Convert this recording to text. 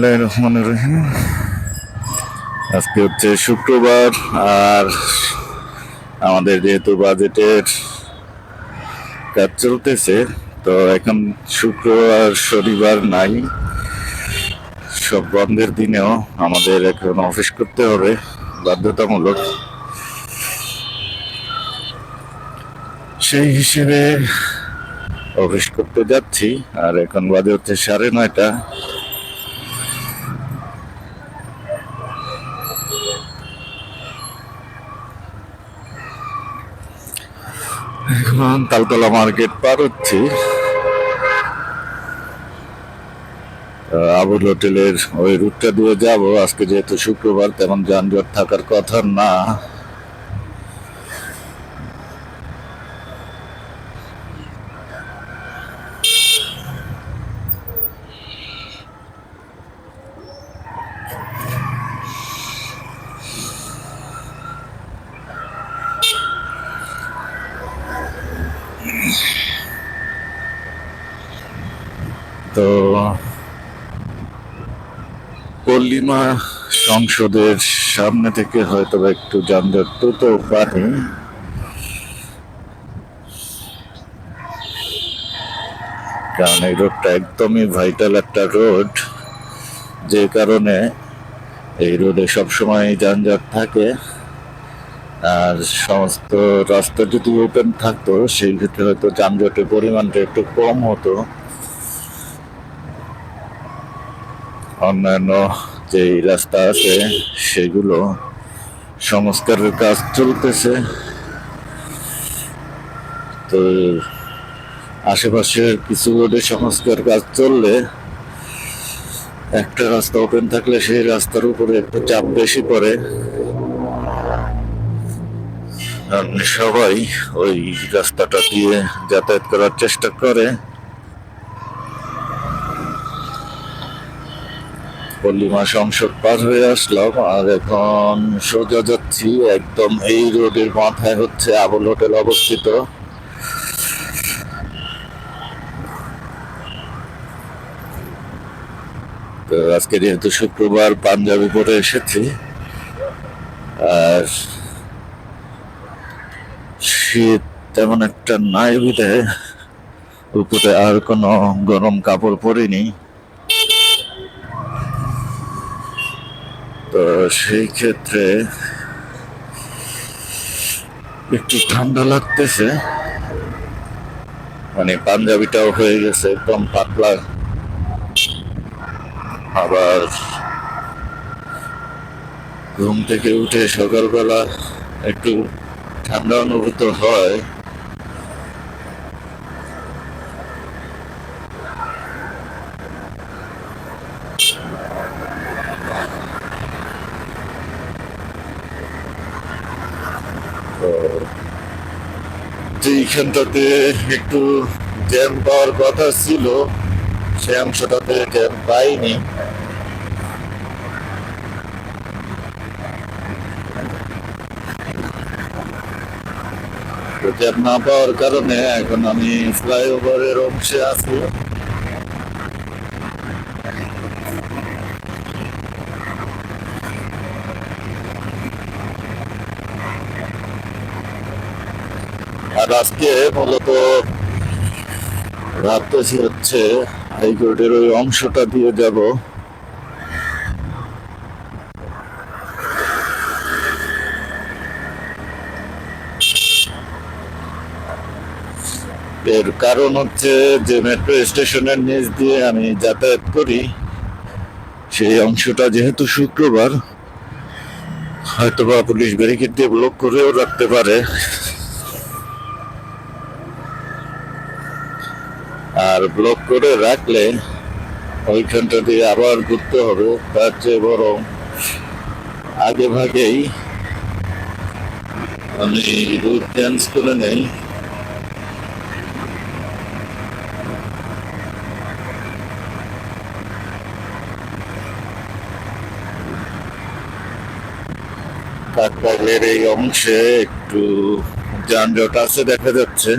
বিসমিল্লাহ রহমান রহিম। আজকে হচ্ছে শুক্রবার আর আমাদের যেহেতু বাজেটের কাজ চলতেছে, তো এখন শুক্রবার শনিবার নাই। সব বন্ধের দিনেও আমাদের এখন অফিস করতে হবে বাধ্যতামূলক। সেই হিসেবে অফিস করতে যাচ্ছি আর এখন বাজে হচ্ছে সাড়ে নয়টা। এখন তালতলা মার্কেট পার হচ্ছি। আবুল হোটেলের ওই রুটটা দিয়ে যাব। আজকে যেহেতু শুক্রবার, তেমন যানজট থাকার কথা না। তো পল্লিমা সংসদের সামনে থেকে হয়তো একটু যানজট তো পারে। কারণ এই রোডটা একদমই ভাইটাল একটা রোড। যে কারণে এই রোডে সবসময় যানজট থাকে। আর সমস্ত রাস্তা যদি ওপেন থাকতো, সেই ক্ষেত্রে হয়তো যানজটের পরিমাণটা একটু কম হতো। অন্যান্য যে রাস্তা আছে, সেগুলো সংস্কারের কাজ চলতেছে। তো আশেপাশের কিছু রোডে সংস্কার কাজ চললে একটা রাস্তা ওপেন থাকলে সেই রাস্তার উপরে একটু চাপ বেশি পড়ে। সবাই ওই রাস্তাটা দিয়ে যাতায়াত করার চেষ্টা করে। পল্লিমা সংসদ পার হয়ে আসলাম, আর এখন সোজা যাচ্ছি একদম এই রোডের মাথায় হচ্ছে আবুল হোটেল অবস্থিত। তো আজকে যেহেতু শুক্রবার পাঞ্জাবি পরে এসেছি, আর শীত তেমন একটা নাই বিধে উপরে আর কোনো গরম কাপড় পরিনি। তো সেই ক্ষেত্রে একটু ঠান্ডা লাগতেছে। মানে পাঞ্জাবিটাও হয়ে গেছে একদম পাতলা। আবার ঘুম থেকে উঠে সকালবেলা একটু ঠান্ডা অনুভূত হয়। যেইখানটাতে একটু জ্যাম পাওয়ার কথা ছিল, সে অংশটাতে জ্যাম পাইনি। জ্যাম না পাওয়ার কারণে এখন আমি ফ্লাইওভারের অংশে আছি। আর আজকে মূলত ভাবতেছি হচ্ছে হাইকোর্টের ওই অংশটা দিয়ে যাব। এর কারণ হচ্ছে যে মেট্রো স্টেশনের নিচ দিয়ে আমি যাতায়াত করি, সেই অংশটা যেহেতু শুক্রবার, হয়তোবা পুলিশ ব্যারিকেড দিয়ে ব্লক করেও রাখতে পারে। আর ব্লক করে রাখলে ওইখানটা দিয়ে আবার ঘুরতে হবে, তার চেয়ে বরং আগে ভাগেই আমি রুট চেঞ্জ করে নেই। এই অংশে একটু যানজট আছে, দেখা যাচ্ছে।